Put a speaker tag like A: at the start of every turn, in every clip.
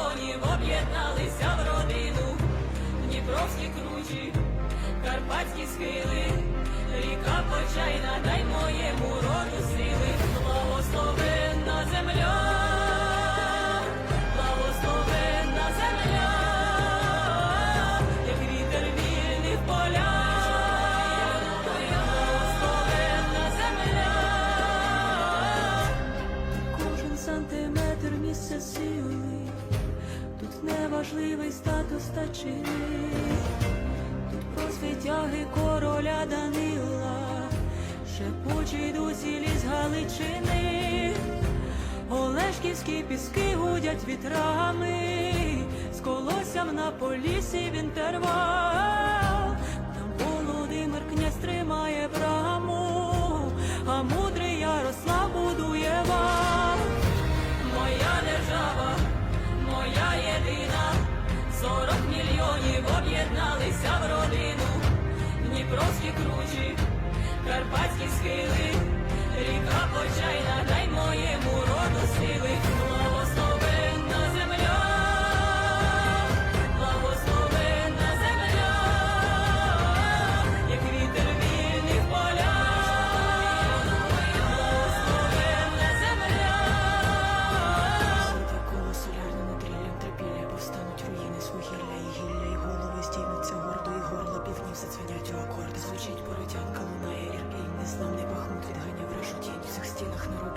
A: сорок об'єдналися в родину, Дніпровські кручі, Карпатські схили, ріка почайна, дай моєму роду сили, благословенна статус тут розвитяги короля Данила, шепочий досі ліс Галичини, Олешківські піски гудять вітрами, з колоссям на полісі в інтервал, там Володимир князь тримає браму, а мудрий Ярослав будує вал. Моя держава, моя єдина, сорок мільйонів об'єдналися в родину,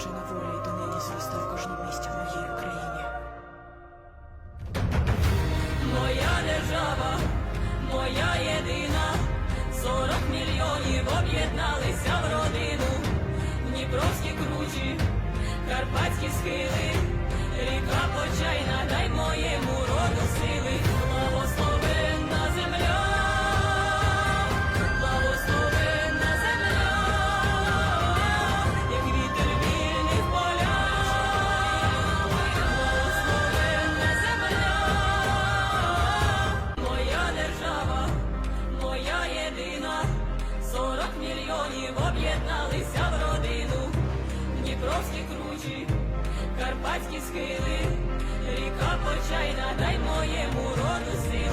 B: стінах народжена воля, і донині зросте в кожному місті в моїй Україні.
A: Моя держава, моя єдина, сорок мільйонів об'єдналися в родину, Дніпровські кручі, Карпатські схили, ріка почайна, карпатські кручі, карпатські схили, ріка почайна, дай моєму роду сил.